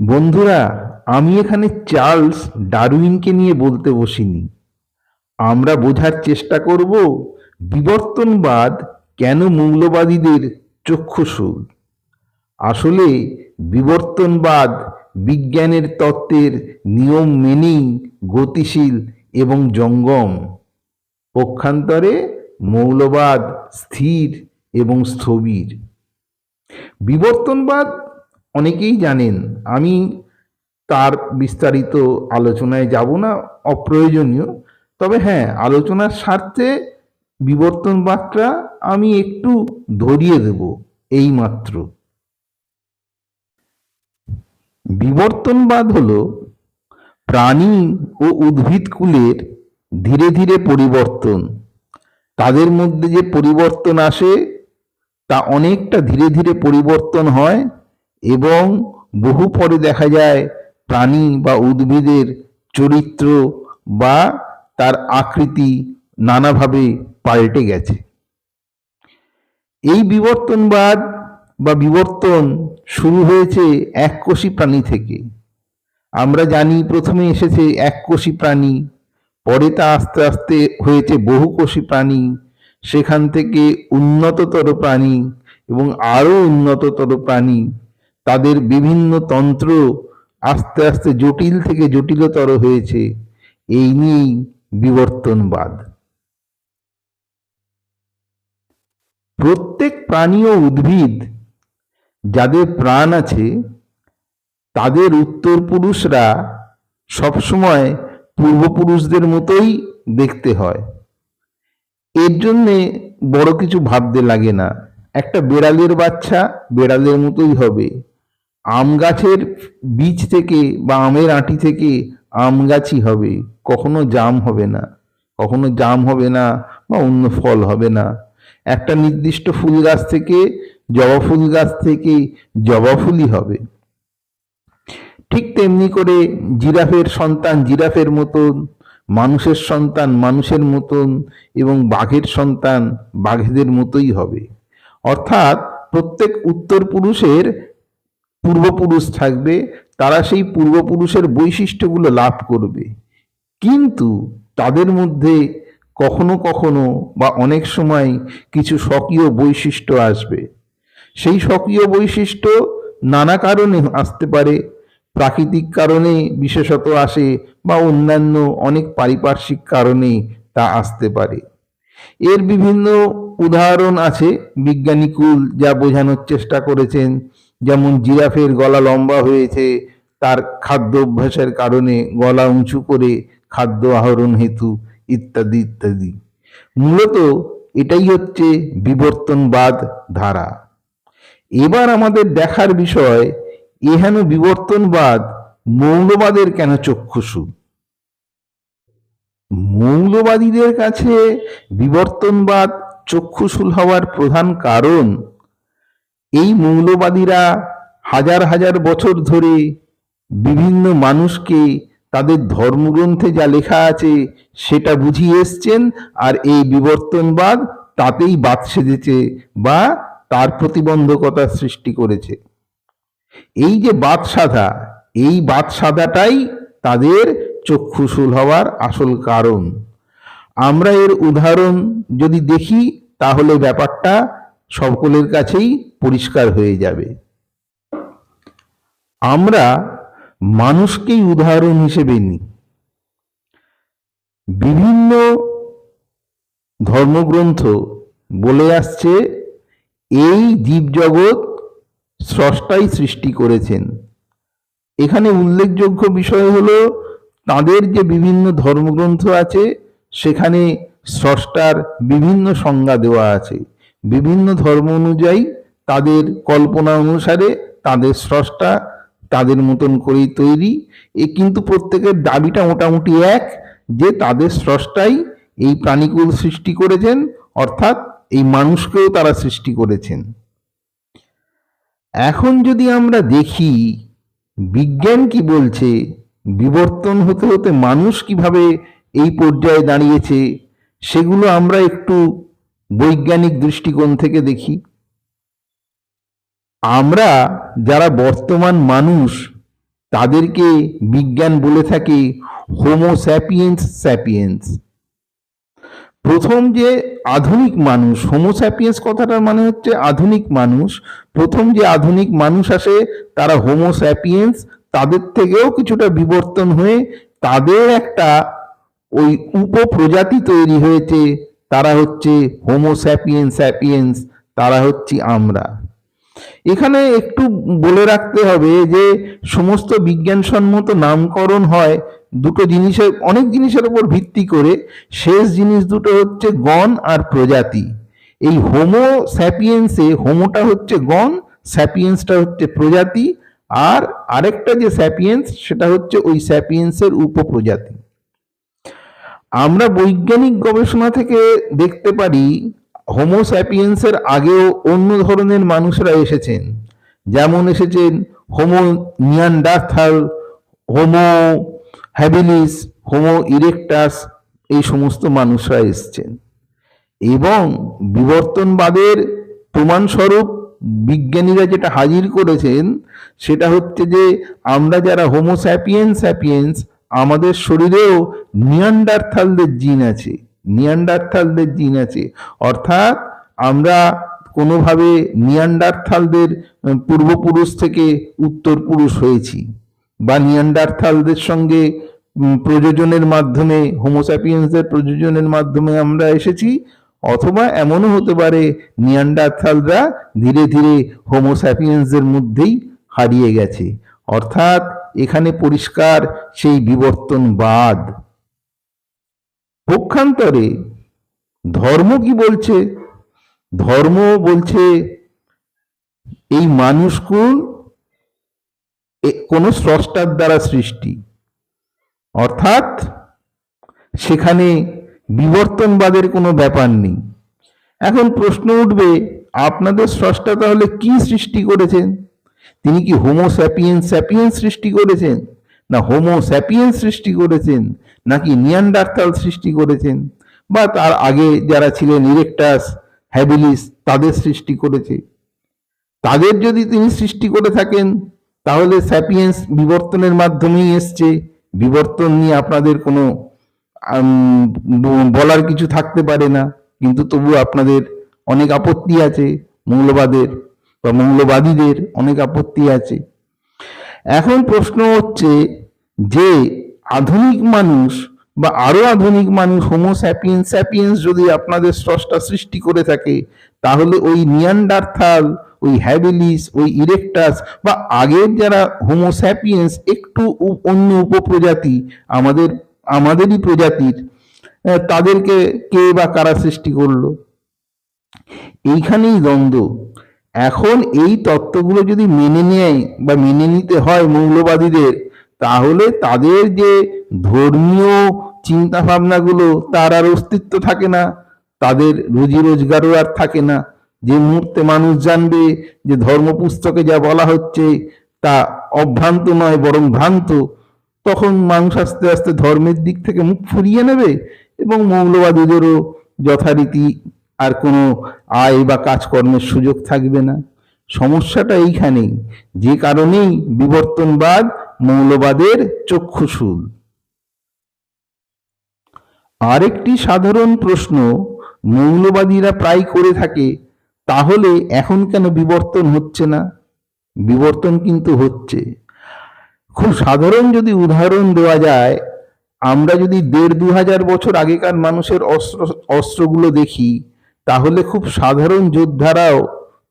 বন্ধুরা, আমি এখানে চার্লস ডারউইনকে নিয়ে বলতে বসিনি। আমরা বোঝার চেষ্টা করব বিবর্তনবাদ কেন মৌলবাদীদের চক্ষুশূল আসলে বিবর্তনবাদ বিজ্ঞানের তত্ত্বের নিয়ম মেনেই গতিশীল এবং জঙ্গম। পক্ষান্তরে মৌলবাদ স্থির এবং স্থবির। বিবর্তনবাদ অনেকেই জানেন, আমি তার বিস্তারিত আলোচনায় যাব না, অপ্রয়োজনীয়। তবে হ্যাঁ আলোচনার স্বার্থে বিবর্তনবাদটা আমি একটু ধরিয়ে দেব, এই মাত্র। বিবর্তনবাদ হলো, প্রাণী ও উদ্ভিদকুলের ধীরে ধীরে পরিবর্তন। তাদের মধ্যে যে পরিবর্তন আসে, তা অনেকটা ধীরে ধীরে পরিবর্তন হয়। এবং বহু পরে দেখা যায় প্রাণী বা উদ্ভিদের চরিত্র বা তার আকৃতি নানাভাবে পাল্টে গেছে। এই বিবর্তনবাদ বা বিবর্তন শুরু হয়েছে এককোষী প্রাণী থেকে। আমরা জানি প্রথমে এসেছে এককোষী প্রাণী, পরে তা আস্তে আস্তে হয়েছে বহুকোষী প্রাণী, সেখান থেকে উন্নততর প্রাণী এবং আরও উন্নততর প্রাণী তাদের বিভিন্ন তন্ত্র আস্তে আস্তে জটিল থেকে জটিলতর হয়েছে। এই নিয়েই বিবর্তনবাদ। প্রত্যেক প্রাণী ও উদ্ভিদ যাদের প্রাণ আছে, তাদের উত্তরপুরুষরা সবসময় পূর্বপুরুষদের মতোই দেখতে হয়। এর জন্যে বড় কিছু ভাবতে লাগে না। একটা বেড়ালের বাচ্চা বেড়ালের মতোই হবে। আম গাছের বীজ থেকে বা আমের আঁটি থেকে আম গাছই হবে। কখনো জাম হবে না, কখনো জাম হবে না বা অন্য ফল হবে না। একটা নির্দিষ্ট ফুল গাছ থেকে, জবা ফুল গাছ থেকে জবা ফুলই হবে। ঠিক তেমনি করে জিরাফের সন্তান জিরাফের মতন, মানুষের সন্তান মানুষের মতন এবং বাঘের সন্তান বাঘেদের মতোই হবে। অর্থাৎ প্রত্যেক উত্তর পুরুষের পূর্বপুরুষ থাকবে, তারা সেই পূর্বপুরুষের বৈশিষ্ট্যগুলো লাভ করবে। কিন্তু তাদের মধ্যে কখনো কখনো বা অনেক সময় কিছু স্বকীয় বৈশিষ্ট্য আসবে। সেই স্বকীয় বৈশিষ্ট্য নানা কারণে আসতে পারে। প্রাকৃতিক কারণে বিশেষত আসে বা অন্যান্য অনেক পারিপার্শ্বিক কারণে তা আসতে পারে। এর বিভিন্ন উদাহরণ আছে। বিজ্ঞানীকুল যা বোঝানোর চেষ্টা করেছেন। যেমন জিরাফের গলা লম্বা হয়েছে, তার খাদ্য অভ্যাসের কারণে গলা উঁচু করে খাদ্য আহরণ হেতু ইত্যাদি ইত্যাদি। মূলত এটাই হচ্ছে বিবর্তনবাদ ধারা। এবার আমাদের দেখার বিষয়, এহেন বিবর্তনবাদ মৌলবাদের কেন চক্ষুষু মৌলবাদীদের কাছে বিবর্তনবাদ চক্ষুশূল হওয়ার প্রধান কারণ এই মৌলবাদীরা হাজার হাজার বছর ধরে বিভিন্ন মানুষকে তাদের ধর্মগ্রন্থে যা লেখা আছে সেটা বুঝিয়ে এসছেন আর এই বিবর্তনবাদ তাতেই বাদ সেজেছে বা তার প্রতিবন্ধকতা সৃষ্টি করেছে। এই যে বাদ সাধা এই বাদ সাধাটাই তাদের চক্ষুশূল হওয়ার আসল কারণ। আমরা এর উদাহরণ যদি দেখি তাহলে ব্যাপারটা সকলের কাছেই পরিষ্কার হয়ে যাবে। আমরা মানুষকেই উদাহরণ হিসেবে নিই। বিভিন্ন ধর্মগ্রন্থ বলে আসছে, এই জীবজগৎ স্রষ্টাই সৃষ্টি করেছেন। এখানে উল্লেখযোগ্য বিষয় হলো, তাদের যে বিভিন্ন ধর্মগ্রন্থ আছে, সেখানে স্রষ্টার বিভিন্ন সংজ্ঞা দেওয়া আছে। বিভিন্ন ধর্ম অনুযায়ী তাদের কল্পনা অনুসারে তাদের স্রষ্টা তাদের মতন করেই তৈরি। এ কিন্তু প্রত্যেকের দাবিটা মোটামুটি এক যে তাদের স্রষ্টাই এই প্রাণীকুল সৃষ্টি করেছেন, অর্থাৎ এই মানুষকেও তারা সৃষ্টি করেছেন। এখন যদি আমরা দেখি, বিজ্ঞান কি বলছে? বিবর্তন হতে হতে মানুষ কীভাবে এই পর্যায়ে দাঁড়িয়েছে? সেগুলো আমরা একটু বৈজ্ঞানিক দৃষ্টিকোণ থেকে দেখি, আমরা যারা বর্তমান মানুষ, তাদেরকে বিজ্ঞান বলে থাকে হোমো স্যাপিয়েন্স স্যাপিয়েন্স প্রথম যে আধুনিক মানুষ হোমোস্যাপিয়েন্স কথাটার মানে হচ্ছে আধুনিক মানুষ, প্রথম যে আধুনিক মানুষ আসে তারা হোমোস্যাপিয়েন্স তাদের থেকেও কিছুটা বিবর্তন হয়ে তাদের একটা ওই উপপ্রজাতি তৈরি হয়েছে তারা হচ্ছে হোমোস্যাপিয়েন্স স্যাপিয়েন্স তারা হচ্ছে আমরা। এখানে একটু বলে রাখতে হবে যে, সমস্ত বিজ্ঞানসম্মত নামকরণ হয় দুটো জিনিসের, অনেক জিনিসের উপর ভিত্তি করে। শেষ জিনিস দুটো হচ্ছে গণ আর প্রজাতি। এই হোমো স্যাপিয়েন্সে হোমোটা হচ্ছে গণ স্যাপিয়েন্সটা হচ্ছে প্রজাতি, আর আরেকটা যে স্যাপিয়েন্স সেটা হচ্ছে ওই স্যাপিয়েন্সের উপপ্রজাতি। আমরা বৈজ্ঞানিক গবেষণা থেকে দেখতে পারি হোমো স্যাপিয়েন্সের আগেও অন্য ধরনের মানুষরা এসেছেন। যেমন এসেছেন Homo Neanderthal Homo habilis Homo erectus এই সমস্ত মানুষরা এসছেন। এবং বিবর্তনবাদের প্রমাণস্বরূপ বিজ্ঞানীরা যেটা হাজির করেছেন, সেটা হচ্ছে যে আমরা যারা হোমো স্যাপিয়েন্স স্যাপিয়েন্স আমাদের শরীরেও নিয়ান্ডারথালদের জিন আছে, নিয়ান্ডারথালদের জিন আছে। অর্থাৎ আমরা কোনোভাবে নিয়ান্ডারথালদের পূর্বপুরুষ থেকে উত্তর পুরুষ হয়েছি বা নিয়ান্ডারথালদের সঙ্গে প্রযোজনের মাধ্যমে হোমোস্যাপিয়েন্সদের প্রযোজনের মাধ্যমে আমরা এসেছি, অথবা এমনও হতে পারে নিয়ান্ডারথালরা ধীরে ধীরে হোমোস্যাপিয়েন্সদের মধ্যেই হারিয়ে গেছে। অর্থাৎ এখানে পরিষ্কার সেই বিবর্তনবাদ। পক্ষান্তরে ধর্ম কি বলছে? ধর্ম বলছে এই মানুষকুল কোনো স্রষ্টার দ্বারা সৃষ্টি। অর্থাৎ সেখানে বিবর্তনবাদের কোনো ব্যাপার নেই। এখন প্রশ্ন উঠবে, আপনাদের স্রষ্টা তাহলে কি সৃষ্টি করেছেন? তিনি কি হোমো স্যাপিয়েন্স স্যাপিয়েন্স সৃষ্টি করেছেন? না হোমো স্যাপিয়েন্স সৃষ্টি করেছেন? নাকি নিয়ান্ডারথাল সৃষ্টি করেছেন? বা তার আগে যারা ছিলেন ইরেকটাস, হ্যাবিলিস, তাদের সৃষ্টি করেছে। তাদের যদি তিনি সৃষ্টি করে থাকেন, তাহলে স্যাপিয়েন্স বিবর্তনের মাধ্যমেই এসছে। বিবর্তন নিয়ে আপনাদের কোনো বলার কিছু থাকতে পারে না। কিন্তু তবু আপনাদের অনেক আপত্তি আছে মৌলবাদের। বা মৌলবাদীদের অনেক আপত্তি আছে। এখন প্রশ্ন হচ্ছে যে আধুনিক মানুষ বা আরও আধুনিক মানুষ হোমো স্যাপিয়েন্স স্যাপিয়েন্স যদি আপনাদের স্রষ্টা সৃষ্টি করে থাকে, তাহলে ওই নিয়ান্ডারথাল, ওই হ্যাবিলিস, ওই ইরেকটাস বা আগের যারা হোমো স্যাপিয়েন্স একটু অন্য উপপ্রজাতি, আমাদের, আমাদেরই প্রজাতির তাদেরকে কে বা কারা সৃষ্টি করল? এইখানেই দ্বন্দ্ব। এখন এই তত্ত্বগুলো যদি মেনে নেয় বা মেনে নিতে হয় মৌলবাদীদের, তাহলে তাদের যে ধর্মীয় চিন্তা ভাবনাগুলো তার আর অস্তিত্ব থাকে না। তাদের রুজি রোজগারও আর থাকে না। যে মুহূর্তে মানুষ জানবে যে ধর্ম পুস্তকে যা বলা হচ্ছে, তা অভ্রান্ত নয়, বরং ভ্রান্ত, তখন মানুষ আস্তে আস্তে ধর্মের দিক থেকে মুখ ফুরিয়ে নেবে এবং মৌলবাদীদেরও যথারীতি আর কোনো আয় বা কাজকর্মের সুযোগ থাকবে না। সমস্যাটা এইখানেই। যে কারণেই বিবর্তনবাদ মৌলবাদের চক্ষুশূল আরেকটি সাধারণ প্রশ্ন, মৌলবাদীরা প্রায় করে থাকে, তাহলে এখন কেন বিবর্তন হচ্ছে না? বিবর্তন কিন্তু হচ্ছে। খুব সাধারণ যদি উদাহরণ দেওয়া যায়, আমরা যদি দেড় দু হাজার বছর আগেকার মানুষের অস্ত্র, অস্ত্রগুলো দেখি তাহলে খুব সাধারণ যোদ্ধারাও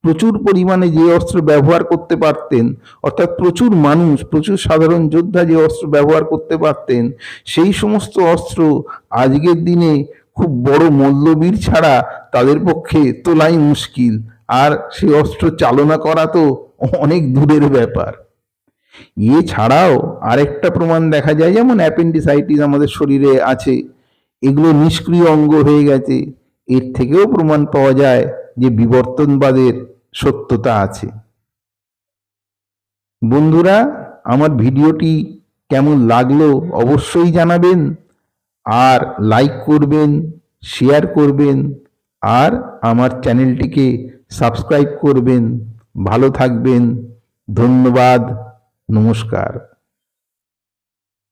প্রচুর পরিমাণে যে অস্ত্র ব্যবহার করতে পারতেন, অর্থাৎ প্রচুর মানুষ, প্রচুর সাধারণ যোদ্ধা যে অস্ত্র ব্যবহার করতে পারতেন, সেই সমস্ত অস্ত্র আজকের দিনে খুব বড় মল্লবীর ছাড়া তাদের পক্ষে তোলাই মুশকিল। আর সেই অস্ত্র চালনা করা তো অনেক দূরের ব্যাপার। এছাড়াও আরেকটা প্রমাণ দেখা যায়, যেমন অ্যাপেন্ডিসাইটিস আমাদের শরীরে আছে, এগুলো নিষ্ক্রিয় অঙ্গ হয়ে গেছে। এর থেকেও প্রমাণ পাওয়া যায় যে বিবর্তনবাদের সত্যতা আছে। বন্ধুরা, আমার ভিডিওটি কেমন লাগল অবশ্যই জানাবেন, আর লাইক করবেন শেয়ার করবেন, আর আমার চ্যানেলটিকে সাবস্ক্রাইব করবেন। ভালো থাকবেন। ধন্যবাদ। নমস্কার।